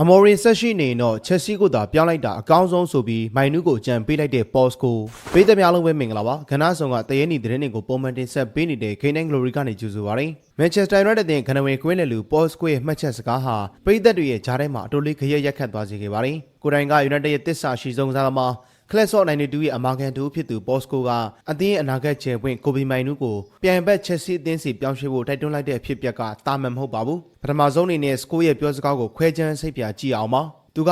အမော်ရီဆက်ရှိနေရင်တော့ချက်စီကိုသာပြောင်းလိုက်တာအကောင်းဆုံးဆိုပြီးမိုင်နူးကိုကြံပေးလိုက်တဲ့ boss ကိုပေးသမျှလုံးပဲမင်္ဂလာပါခဏဆောင်ကတရေနီတဲ့နေကိုပုံမှန်တင်ဆက်ပေးနေတဲ့ Kane Glory ကနေကြိုဆိုပါရစေ Manchester United တဲ့ခဏဝင်ကွင်းလေလူ boss ကိုရဲ့မှတ်ချက်စကားဟာပရိသတ်တွေရဲ့ဂျားထဲမှာအတိုးလေးခရက်ရက်ခတ်သွားစေခဲ့ပါတယ်ကိုတိုင်က United ရဲ့တစ္ဆာရှိဆုံးစားသမား ကလပ်ဆော့92ရဲ့အမာကန်တူဖြစ်သူဘော့စကိုကအသင်းအနာဂတ်ချယ်ပွင့်ကိုဘီမိုင်နူးကိုပြန်ဘက်ချက်စီအသင်းစီပြောင်းရွှေ့ဖို့တိုက်တွန်းလိုက်တဲ့အဖြစ်အပျက်ကတာမန်မဟုတ်ပါဘူးပထမဆုံးအနေနဲ့စကိုရဲ့ပြောစကားကိုခွဲချမ်းစိတ်ပြကြည့်အောင်ပါသူက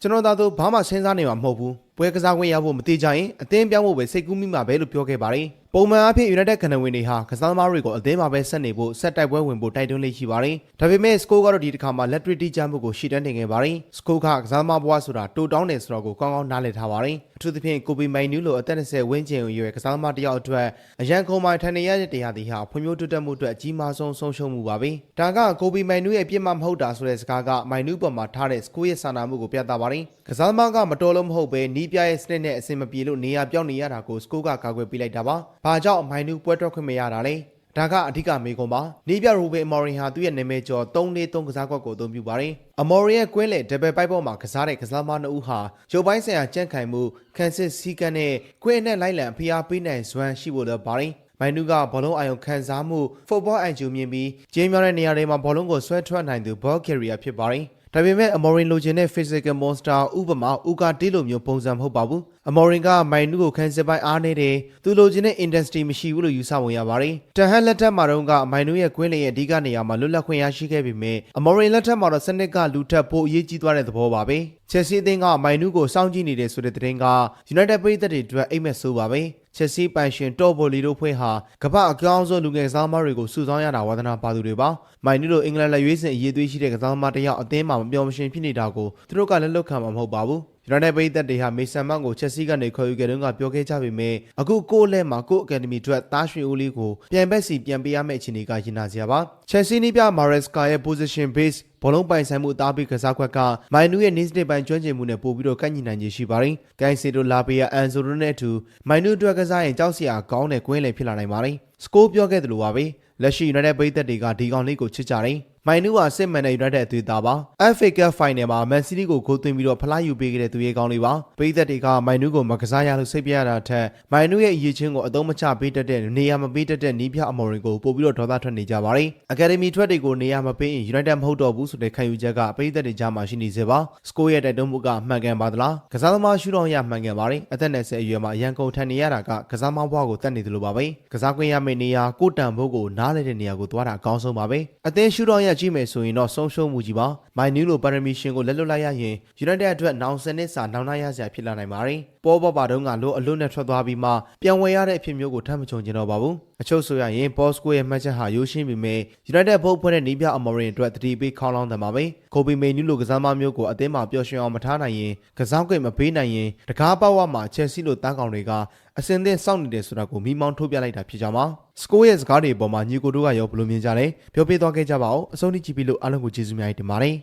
ကျွန်တော်သားတို့ဘာမှစဉ်းစားနေမှာမဟုတ်ဘူးပွဲကစားခွင့်ရဖို့မတိကြရင်အသင်းပြောင်းဖို့ပဲစိတ်ကူးမိမှာပဲလို့ပြောခဲ့ပါတယ်ပုံမှန်အားဖြင့် United ကဏ္ဍဝင်တွေဟာကစားသမားတွေကိုအသင်းမှာပဲဆက်နေဖို့ဆက်တိုက်ပွဲဝင်ဖို့တိုက်တွန်းလေးရှိပါတယ်ဒါပေမဲ့စကိုကတော့ဒီတစ်ခါမှလက်တွေ့တိကျမှုကိုရှီတန်းတင်ခဲ့ပါတယ်စကိုကကစားသမားဘဝဆိုတာတိုးတောင်းတယ်ဆိုတော့ကိုကောင်းကောင်းနားလည်ထားပါတယ်အထူးသဖြင့်ကိုပီမိုင်နူးလိုအသက်20ဝန်းကျင်ရွယ်ကစားသမားတစ်ယောက်အတွက်အရန်ခုံမိုင်ထိုင်နေရတဲ့တရားသည်ဟာဖွံ့ဖြိုးတိုးတက်မှုအတွက်အကြီးမားဆုံးဆုံးရှုံးမှုပါပဲဒါကကိုပီမိုင်နူးရဲ့ပြစ်မှတ်မဟုတ်တာဆိုတဲ့စကားကမိုင်နူးပေါ်မှာထားတဲ့စကိုရဲ့စာနာမှုကိုပြသပါတယ်ကစားသမားကမတော်လို့မဟုတ်ပဲနီးပြရဲ့စနစ်နဲ့အဆင်မပြေလို့နေရာပြောင်းနေရတာကိုစကိုကကာကွယ်ပေးလိုက်တာပါဘာကြောင့်မိုင်နူးပွဲထွက်ခွင့်မရတာလဲဒါကအဓိကမေးခွန်းပါနီးပြရူဘင်အမော်ရင်ဟာသူ့ရဲ့နာမည်ကျော်3-3ကစားကွက်ကိုအသုံးပြုပါတယ်အမော်ရင်ရဲ့ကွင်းလေဒဘယ်ပိုက်ပေါ်မှာကစားတဲ့ကစားသမားနှစ်ဦးဟာရုပ်ပိုင်းဆိုင်ရာကြန့်ခိုင်မှုခန်းစစ်စီးကန်းနဲ့ကွင်းနဲ့လိုက်လံဖိအားပေးနိုင်စွမ်းရှိဖို့လည်းပါတယ်မိုင်နူကဘောလုံးအာယုံခံစားမှုဖုတ်ဘောအန်ဂျူမြင်ပြီးဂျင်းမြောင်းတဲ့နေရာတွေမှာဘောလုံးကိုဆွဲထွက်နိုင်သူဘောကရီယာဖြစ်ပါတယ် ဒါပေမဲ့အမော်ရင်လိုချင်တဲ့ physical monster ဥပမာဥကာတီလိုမျိုးပုံစံမဟုတ်ပါဘူးအမော်ရင်ကမိုင်နူကိုခန်းစစ်ပိုင်းအားနေတယ်သူလိုချင်တဲ့ industry မရှိဘူးလို့ယူဆပုံရပါတယ်တဟန်လက်ထက်မှာတော့ကမိုင်နူရဲ့ကွင်းလေရဲ့အဓိကနေရာမှာလွတ်လပ်ခွင့်ရရှိခဲ့ပေမဲ့အမော်ရင်လက်ထက်မှာတော့စနစ်ကလူထက်ပိုအရေးကြီးသွားတဲ့သဘောပါပဲချက်စီအသင်းကမိုင်နူကိုစောင့်ကြည့်နေတဲ့ဆိုတဲ့သတင်းက United ပြည်သက်တွေအတွက်အိမ်မက်ဆိုးပါပဲ ချက်စီပိုင်ရှင်တော့ဘိုလီတို့ဖွဲ့ဟာကမ္ဘာအကောင်းဆုံးလူငယ်ကစားသမားတွေကိုစုဆောင်းရတာဝါသနာပါသူတွေပါမိုင်နူလိုအင်္ဂလန်လက်ရွေးစင်အရေးသွေးရှိတဲ့ကစားသမားတစ်ယောက်အသင်းမှာမပြောမရှင်ဖြစ်နေတာကိုသူတို့ကလက်လွတ်ခံမှာမဟုတ်ပါဘူး ယူနိုက်တက်ပြည်သက်တွေဟာမေဆန်မန်ကိုချက်စီကနေခေါ်ယူခဲ့တုန်းကပြောခဲ့ကြပေမဲ့အခုကိုယ့်လက်မှာကိုယ့်အကယ်ဒမီအတွက်တားရွှေဦးလေးကိုပြန်ဘက်စီပြန်ပေးရမယ့်အခြေအနေကရင်နာစရာပါချက်စီနီးပြမာရက်စကာရဲ့ position base ဘောလုံးပိုင်ဆိုင်မှုအသားပေးကစားခွက်ကမိုင်နူရဲ့ needs ပိုင်းကျွမ်းကျင်မှုနဲ့ပို့ပြီးတော့ကန့်ညီနိုင်ခြေရှိပါတယ်။ဂိုင်စီတိုလာပီယာအန်ဆိုရိုနဲ့အတူမိုင်နူအတွက်ကစားရင်ကြောက်စရာကောင်းတဲ့ကွင်းလေဖြစ်လာနိုင်ပါတယ်။စကိုပြောခဲ့သလိုပါပဲ။လက်ရှိ United ပြည်သက်တွေကဒီကောင်လေးကိုချစ်ကြတယ်။မိုင်နူကစစ်မှန်တဲ့ United အသွေးသားပါ FA Cup Final မှာ Man City ကိုဂိုးသွင်းပြီးတော့ဖလားယူပေးခဲ့တဲ့သူရဲ့ကောင်းလေးပါပြည်သက်တွေကမိုင်နူကိုမကစားရလို့စိတ်ပြရတာထက်မိုင်နူရဲ့အရေးချင်းကိုအသုံးမချပေးတတ်တဲ့နေရာမပေးတတ်တဲ့နီးပြအမော်ရင်ကိုပို့ပြီးတော့ဒေါသထွက်နေကြပါတယ် Academy ထွက်တွေကိုနေရာမပေးရင် United မဟုတ်တော့ဘူးဆိုတဲ့ခံယူချက်ကပြည်သက်တွေကြားမှာရှိနေစေပါစကိုရဲ့တိုက်တွန်းမှုကမှန်ကန်ပါသလားကစားသမားရှုထောင့်ရမှန်ကန်ပါတယ်အသက်20အရွယ်မှာရန်ကုန်ထန်နေရတာကကစားသမားဘဝကိုတတ်နေတယ်လို့ပါပဲကစားခွင့်ရမယ့်နေရာကိုတန်ဖို့ကိုနားလည်တဲ့နေရာကိုသွားတာအကောင်းဆုံးပါပဲအသင်းရှုထောင့်ရကြည့်မယ်ဆိုရင်တော့ဆုံးရှုံးမှုကြီးပါမိုင်နူးလိုပါရမီရှင်ကိုလက်လွတ်လိုက်ရရင် United အတွက်နောင်စနစ်စာနောင်နာရစရာဖြစ်လာနိုင်ပါတယ်ပေါ်ပေါ်ပါတုန်းကလို့အလွတ်နဲ့ထွက်သွားပြီးမှပြန်ဝယ်ရတဲ့အဖြစ်မျိုးကိုထပ်မချုံကျင်တော့ပါဘူးအချုပ်ဆိုရရင် Bosco ရဲ့မှတ်ချက်ဟာရိုးရှင်းပေမဲ့ United ဘုတ်ဖွဲ့တဲ့နီးပြအမော်ရင်အတွက်တတိပေးခေါင်းလောင်းတယ်ပါပဲကိုပီမေနူးလိုကစားမမျိုးကိုအသင်းမှာပျော်ရွှင်အောင်မထားနိုင်ရင်ကစားကွက်မပေးနိုင်ရင်တကားပေါက်ဝမှာ Chelsea လိုတန်းကောင်တွေကအစင်သင်းစောင့်နေတယ်ဆိုတာကိုမိမောင်းထုတ်ပြလိုက်တာဖြစ်ကြမှာစကိုရဲ့စကားတွေအပေါ်မှာညီကိုတို့ကရောဘယ်လိုမြင်ကြလဲပြောပြသွားခဲ့ကြပါဦးအဆုံးထိကြည့်ပြီးလို့အားလုံးကိုကျေးဇူးများတင်ပါတယ်